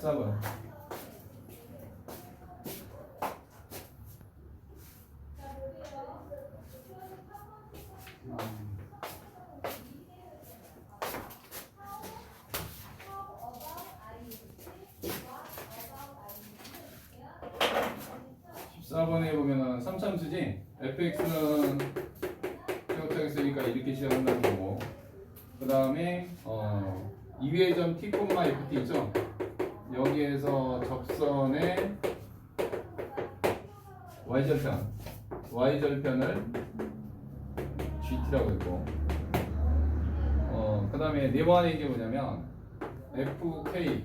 14번. 십사 번에 보면은 삼참수지 fx는 제곱하겠으니까 이렇게 시작한다는 거고 그 다음에 어 2위의 점 t, ft 있죠? 여기에서 접선의 y절편 y절편을 gt라고 했고 어 그 다음에 네 번에 이게 뭐냐면 fk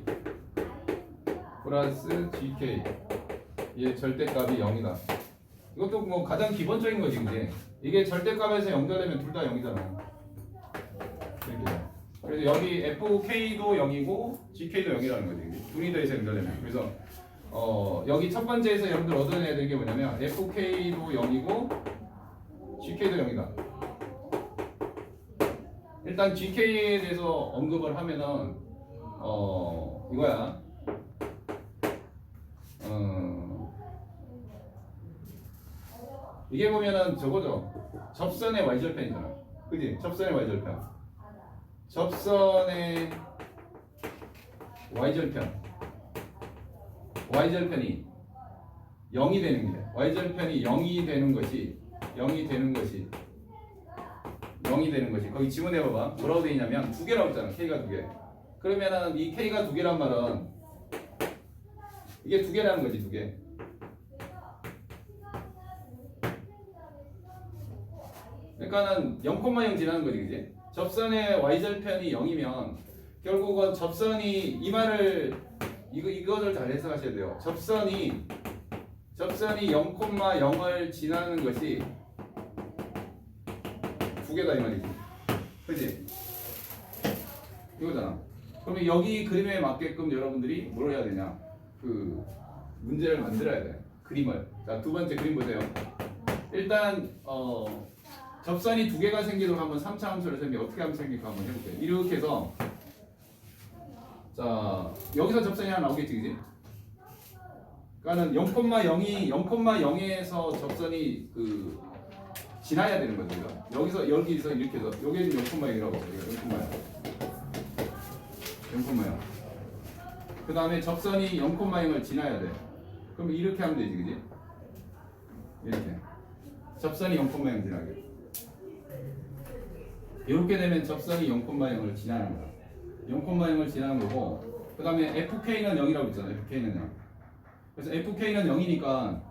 플러스 gk 얘 절대값이 0이다. 이것도 뭐 가장 기본적인 거지 그지 이게 절대값에서 연결되면 둘 다 0이잖아. 이렇게 그래서 여기 FK도 0이고 GK도 0이라는 거지. 이게 둘이 더해서 연결되면. 그래서 어, 여기 첫 번째에서 여러분들 얻어내야 되는 게 뭐냐면 FK도 0이고 GK도 0이다. 일단 GK에 대해서 언급을 하면은 어, 이거야. 어, 이게 보면은 저거죠. 접선의 y절편이잖아. 그지? 접선의 y절편. 접선의 y절편. Y절편이 0이 되는 게 y절편이 0이 되는 것이 0이 되는 것이 0이 되는 것이. 거기 지문해 봐봐. 뭐라고 돼 있냐면 두 개라고 했잖아 k가 두개. 그러면은 이 k가 두 개란 말은 이게 두 개라는 거지 두 개. 그러니까는 0,0 지나는 거지 그지 접선의 y절편이 0이면 결국은 접선이 이 말을 이거 이거를 잘 해석하셔야 돼요. 접선이 접선이 0,0을 지나는 것이 두 개다 이 말이지. 그지? 이거잖아. 그러면 여기 그림에 맞게끔 여러분들이 뭘 해야 되냐? 그 문제를 만들어야 돼. 그림을. 자, 두 번째 그림 보세요. 일단 어 접선이 두 개가 생기도록 한번 3차 함수를 생기 어떻게 하면 생길까 한번 해볼게요. 이렇게 해서 자 여기서 접선이 하나 나오겠지, 그지? 그러니까는 0,0이 0,0에서 접선이 그 지나야 되는 거죠. 여기서 여기서 이렇게 해서 여기는 0,0이라고 해요. 0,0. 0,0. 그 다음에 접선이 0,0을 지나야 돼. 그럼 이렇게 하면 되지, 그지? 이렇게. 접선이 0,0 지나게. 이렇게 되면 접선이 0,0을 지나는 거야. 0,0을 지나는 거고, 그 다음에 FK는 0이라고 있잖아. FK는 0. 그래서 FK는 0이니까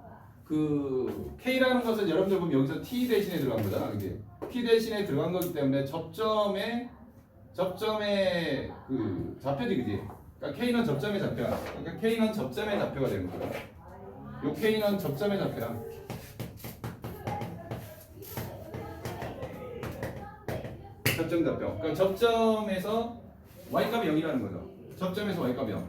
그 K라는 것은 여러분들 보면 여기서 T 대신에 들어간 거잖아. 그게 T 대신에 들어간 거기 때문에 접점에 접점에 그 좌표지 그지? 그러니까 K는 접점의 좌표야. 그러니까 K는 접점의 좌표가 되는 거야. 요 K는 접점의 좌표야. 접점 좌표. 그러니까 접점에서 y값이 0이라는 거죠. 접점에서 y값이 0.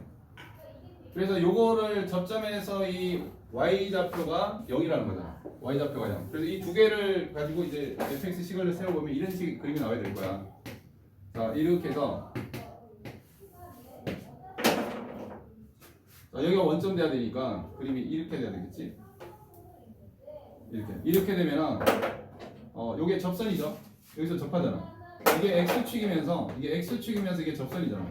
그래서 요거를 접점에서 이 y 좌표가 0이라는 거잖아. y 좌표가 0. 그래서 이 두 개를 가지고 이제 fx 식을 세워보면 이런 식 그림이 나와야 될 거야. 자, 이렇게 해서 자, 여기가 원점 돼야 되니까 그림이 이렇게 돼야 되겠지? 이렇게. 이렇게 되면은 어, 요게 접선이죠. 여기서 접하잖아. 이게 x축이면서 이게 x축이면서 이게 접선이잖아.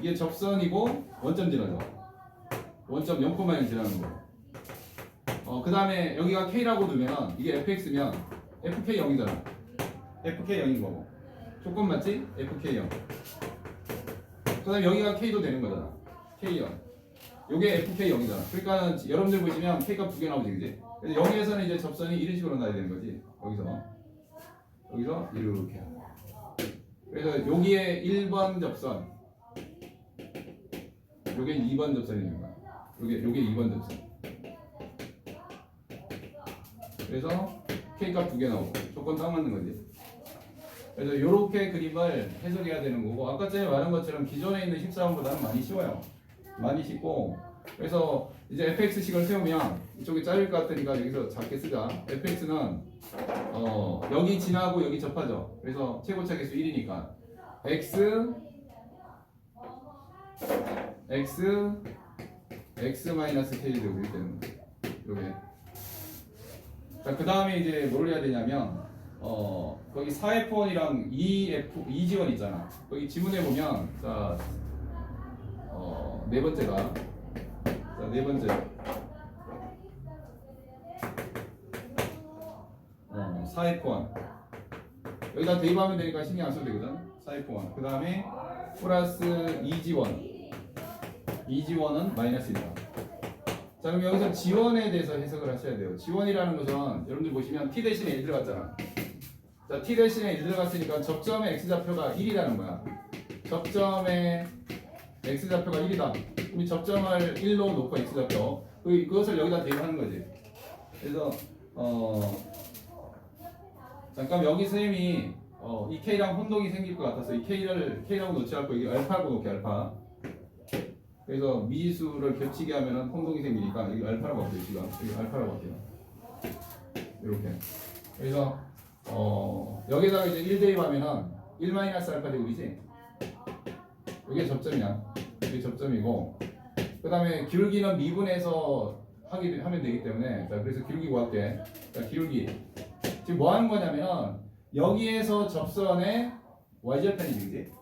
이게 접선이고 원점 지나죠. 원점 0,0 지나는 거. 어, 그 다음에 여기가 k라고 두면 이게 fx면 fk 0이잖아. fk 0인 거고. 조건 맞지? fk 0. 그 다음에 여기가 k도 되는 거잖아. k 0. 요게 fk 0이잖아. 그러니까 여러분들 보시면 k가 두 개 나오지, 그지? 그래서 여기에서는 이제 접선이 이런 식으로 나야 되는 거지. 여기서. 여기서 이렇게. 그래서 여기에 1번 접선. 요게 2번 접선이 거야. 요게 요게 2번 접선. 그래서 K값 두 개 나오고 조건 딱 맞는 거지. 그래서 요렇게 그림을 해석해야 되는 거고 아까 전에 말한 것처럼 기존에 있는 14번보다는 많이 쉬워요. 많이 쉽고 그래서 이제 fx식을 세우면 이쪽이 짧을 것 같으니까 여기서 작게 쓰자. fx는 어, 여기 지나고 여기 접하죠. 그래서 최고차 개수 1이니까 x x x 마이너스 k이 되고 이렇게 되는 거예요. 요게. 자, 그 다음에 이제 뭘 해야 되냐면, 어, 거기 4F1이랑 2F, 2지원 있잖아. 거기 지문에 보면, 자, 어, 네 번째가, 자, 네 번째. 어, 4F1. 여기다 대입하면 되니까 신경 안 써도 되거든. 4F1. 그 다음에 플러스 2G1. 2G1은 마이너스 1이다. 자 그럼 여기서 지원에 대해서 해석을 하셔야 돼요. 지원이라는 것은 여러분들 보시면 t 대신에 1 들어갔잖아. 자 t 대신에 1 들어갔으니까 접점의 x 좌표가 1이라는 거야. 접점의 x 좌표가 1이다. 그럼 이 접점을 1로 놓고 x 좌표 그- 그것을 여기다 대입하는 거지. 그래서 어 잠깐 여기 쌤이 어, 이 k랑 혼동이 생길 것 같아서 이 k를 k라고 놓지 않고 여기 알파라고 놓게 알파. 그래서 미지수를 겹치게 하면은 혼동이 생기니까 여기 알파라고 할게요 지금. 여기 알파라고 할게요. 이렇게. 그래서 어 여기다가 이제 1 대입하면은 1 마이너스 알파 제곱이지? 이게 접점이야. 이게 접점이고. 그 다음에 기울기는 미분해서 하기 하면 되기 때문에. 자 그래서 기울기 구할게. 자 기울기 지금 뭐 하는 거냐면은 여기에서 접선의 y절편이지 그지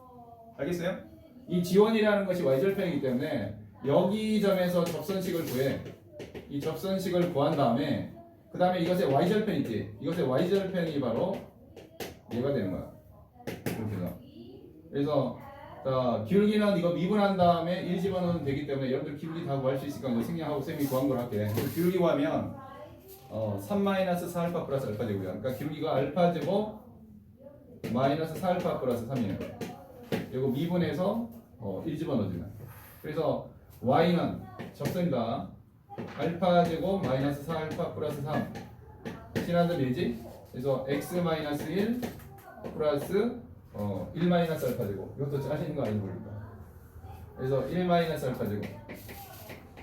알겠어요? 이 지원이라는 것이 y절편이기 때문에 여기 점에서 접선식을 구해. 이 접선식을 구한 다음에 그 다음에 이것의 y절편 있지. 이것의 y절편이 바로 얘가 되는 거야. 이렇게 해서. 그래서 자, 기울기는 이거 미분한 다음에 1 집어넣으면 되기 때문에 여러분들 기울기 다 구할 수 있으니까 이제 생략하고 쌤이 구한 걸 할게. 기울기 구하면 어, 3 마이너스 4알파 플러스 알파 제곱이야. 그러니까 기울기가 알파 제곱 마이너스 4알파 플러스 3이에요. 이거 미분해서 어, 1 집어넣어주면. 그래서 y는 접선이다. 알파 제곱 마이너스 4알파 플러스 3 신한들 일지? 그래서 x 마이너스 1 플러스 어, 1 마이너스 알파 제곱. 이것도 짜시는 거 아닌지 모르겠다 그래서 1 마이너스 알파 제곱.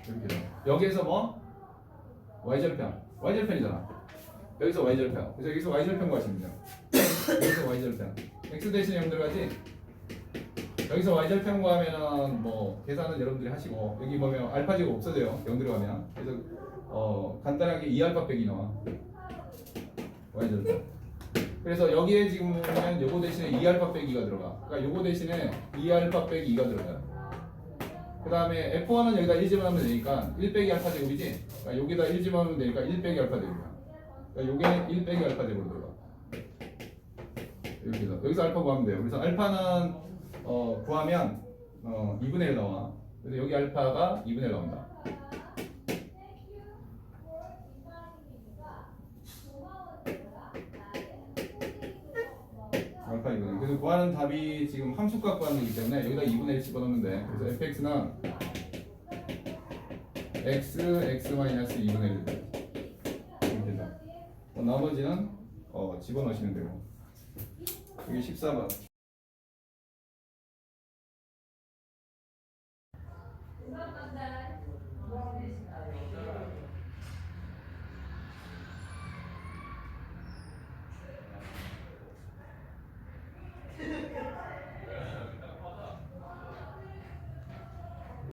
이렇게 돼 여기에서 뭐? y절편 y절편이잖아. 여기서 y절편 그래서 여기서 y절편 구하시면 돼요 여기서 y절편 x 대신에 0 들어가지? 여기서 y절편 구하면은 뭐 계산은 여러분들이 하시고 여기 보면 알파 제곱 없어져요. 0 들어가면. 그래서 어 간단하게 2알파 빼기 나와. y절편 그래서 여기에 지금 보면 요거 대신에 2알파 빼기가 들어가. 그러니까 요거 대신에 2알파 빼기 2가 들어가요 그 다음에 F1은 여기다 1 집어넣으면 되니까 1 빼기 알파 제곱이지 그러니까 여기다 1 집어넣으면 되니까 1 빼기 알파 제곱이야 그러니까 요게 1 빼기 알파 제곱으로 들어가 해서 여기서 알파 구하면 돼요 그래서 알파는 어, 구하면 어, 2분의 1 나와. 그래서 여기 알파가 2분의 1 나온다. 구하는 답이 지금 함수값 구하는기 때문에 여기다 2분의 1 집어넣으면 돼. 그래서 fx는 x, x 마이너스 2분의 1 이렇게 된다. 어, 나머지는 어, 집어넣으시면 되고 여기 14번